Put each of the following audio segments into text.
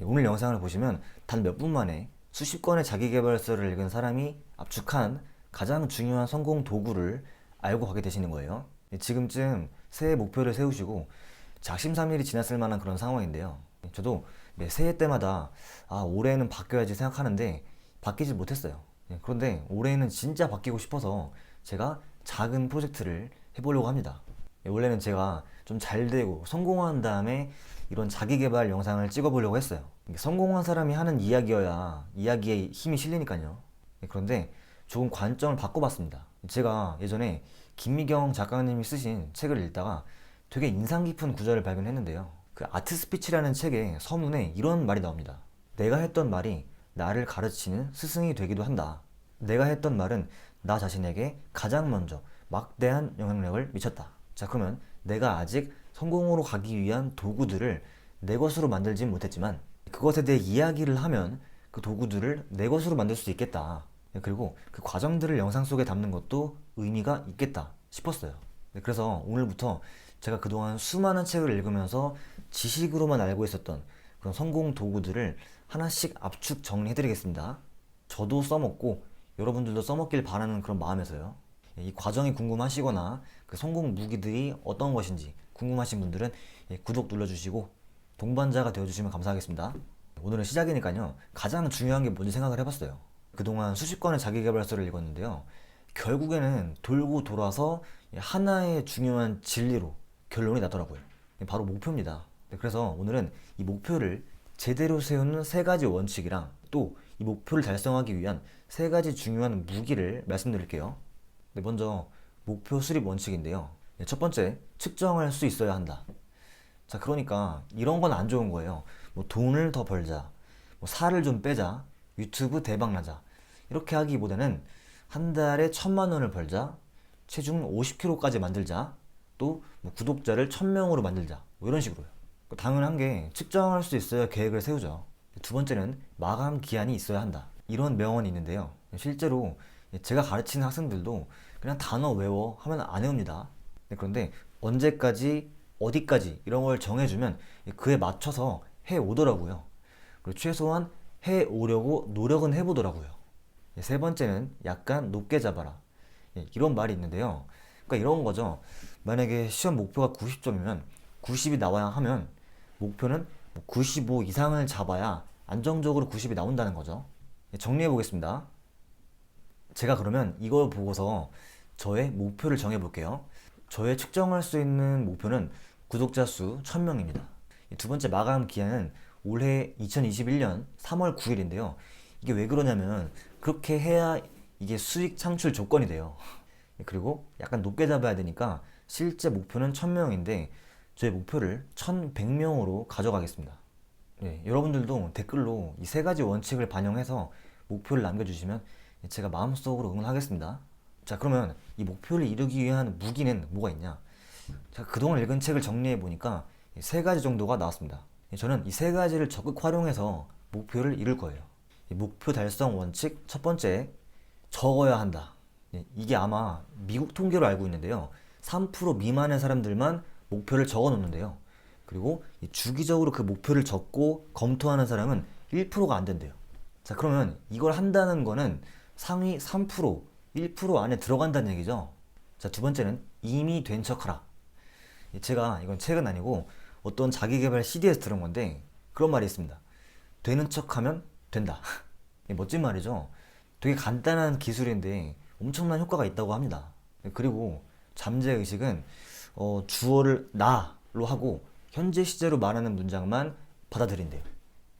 예, 오늘 영상을 보시면 단 몇 분 만에 수십 건의 자기계발서를 읽은 사람이 압축한 가장 중요한 성공 도구를 알고 가게 되시는 거예요. 예, 지금쯤 새해 목표를 세우시고 작심삼일이 지났을 만한 그런 상황인데요. 예, 저도 매 새해 때마다 아, 올해는 바뀌어야지 생각하는데 바뀌지 못했어요. 예, 그런데 올해는 진짜 바뀌고 싶어서 제가 작은 프로젝트를 해보려고 합니다. 예, 원래는 제가 좀 잘 되고 성공한 다음에 이런 자기 개발 영상을 찍어보려고 했어요. 성공한 사람이 하는 이야기여야 이야기에 힘이 실리니까요. 예, 그런데 조금 관점을 바꿔봤습니다. 제가 예전에 김미경 작가님이 쓰신 책을 읽다가 되게 인상 깊은 구절을 발견했는데요. 그 아트 스피치라는 책의 서문에 이런 말이 나옵니다. 내가 했던 말이 나를 가르치는 스승이 되기도 한다. 내가 했던 말은 나 자신에게 가장 먼저 막대한 영향력을 미쳤다. 자, 그러면 내가 아직 성공으로 가기 위한 도구들을 내 것으로 만들진 못했지만 그것에 대해 이야기를 하면 그 도구들을 내 것으로 만들 수 있겠다. 그리고 그 과정들을 영상 속에 담는 것도 의미가 있겠다 싶었어요. 네, 그래서 오늘부터 제가 그동안 수많은 책을 읽으면서 지식으로만 알고 있었던 그런 성공 도구들을 하나씩 압축 정리해드리겠습니다. 저도 써먹고 여러분들도 써먹길 바라는 그런 마음에서요. 이 과정이 궁금하시거나 그 성공 무기들이 어떤 것인지 궁금하신 분들은 예, 구독 눌러주시고 동반자가 되어주시면 감사하겠습니다. 오늘은 시작이니까요. 가장 중요한 게 뭔지 생각을 해봤어요. 그동안 수십 건의 자기계발서를 읽었는데요. 결국에는 돌고 돌아서 하나의 중요한 진리로 결론이 나더라고요. 바로 목표입니다. 네, 그래서 오늘은 이 목표를 제대로 세우는 세 가지 원칙이랑 또 이 목표를 달성하기 위한 세 가지 중요한 무기를 말씀드릴게요. 네, 먼저 목표 수립 원칙인데요. 네, 첫 번째, 측정할 수 있어야 한다. 자, 그러니까 이런 건 안 좋은 거예요. 뭐 돈을 더 벌자, 뭐 살을 좀 빼자, 유튜브 대박 나자. 이렇게 하기보다는 한 달에 천만 원을 벌자, 체중 50kg까지 만들자, 또 뭐 구독자를 1000명으로 만들자. 뭐 이런 식으로요. 그 당연한 게 측정할 수 있어야 계획을 세우죠. 두 번째는 마감 기한이 있어야 한다. 이런 명언이 있는데요. 실제로 제가 가르치는 학생들도 그냥 단어 외워 하면 안 외웁니다. 네, 그런데 언제까지, 어디까지 이런 걸 정해주면 그에 맞춰서 해 오더라고요. 그리고 최소한 해 오려고 노력은 해보더라고요. 네, 세 번째는 약간 높게 잡아라. 예, 이런 말이 있는데요. 그러니까 이런 거죠. 만약에 시험 목표가 90점이면 90이 나와야 하면 목표는 95 이상을 잡아야 안정적으로 90이 나온다는 거죠. 예, 정리해 보겠습니다. 제가 그러면 이걸 보고서 저의 목표를 정해 볼게요. 저의 측정할 수 있는 목표는 구독자 수 1000명입니다. 두 번째 마감 기한은 올해 2021년 3월 9일인데요. 이게 왜 그러냐면 그렇게 해야 이게 수익 창출 조건이 돼요. 그리고 약간 높게 잡아야 되니까 실제 목표는 1000명인데 저의 목표를 1100명으로 가져가겠습니다. 네, 여러분들도 댓글로 이 세 가지 원칙을 반영해서 목표를 남겨주시면 제가 마음속으로 응원하겠습니다. 자, 그러면 이 목표를 이루기 위한 무기는 뭐가 있냐? 제가 그동안 읽은 책을 정리해 보니까 세 가지 정도가 나왔습니다. 저는 이 세 가지를 적극 활용해서 목표를 이룰 거예요. 이 목표 달성 원칙 첫 번째, 적어야 한다. 예, 이게 아마 미국 통계로 알고 있는데요. 3% 미만의 사람들만 목표를 적어 놓는데요. 그리고 이 주기적으로 그 목표를 적고 검토하는 사람은 1%가 안 된대요. 자, 그러면 이걸 한다는 거는 상위 3%, 1% 안에 들어간다는 얘기죠. 자, 두 번째는 이미 된 척하라. 예, 제가 이건 책은 아니고 어떤 자기개발 CD에서 들은 건데 그런 말이 있습니다. 되는 척하면 된다. 예, 멋진 말이죠. 되게 간단한 기술인데 엄청난 효과가 있다고 합니다. 예, 그리고 잠재 의식은 어, 주어를 나로 하고 현재 시제로 말하는 문장만 받아들인대요.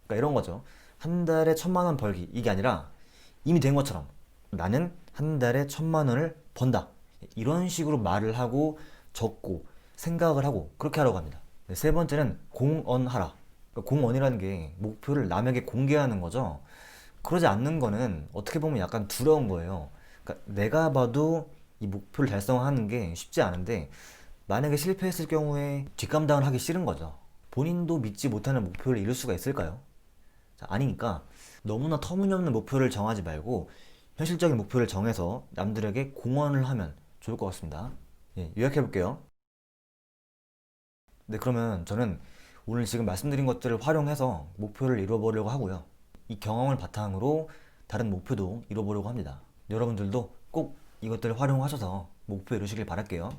그러니까 이런 거죠. 한 달에 천만 원 벌기 이게 아니라 이미 된 것처럼 나는 한 달에 천만 원을 번다. 이런 식으로 말을 하고 적고 생각을 하고 그렇게 하라고 합니다. 네, 세 번째는 공언하라. 그러니까 공언이라는 게 목표를 남에게 공개하는 거죠. 그러지 않는 거는 어떻게 보면 약간 두려운 거예요. 그러니까 내가 봐도 이 목표를 달성하는 게 쉽지 않은데 만약에 실패했을 경우에 뒷감당을 하기 싫은 거죠. 본인도 믿지 못하는 목표를 이룰 수가 있을까요? 자, 아니니까 너무나 터무니없는 목표를 정하지 말고 현실적인 목표를 정해서 남들에게 공언을 하면 좋을 것 같습니다. 예, 요약해 볼게요. 네, 그러면 저는 오늘 지금 말씀드린 것들을 활용해서 목표를 이뤄보려고 하고요. 이 경험을 바탕으로 다른 목표도 이뤄보려고 합니다. 여러분들도 꼭 이것들을 활용하셔서 목표 이루시길 바랄게요.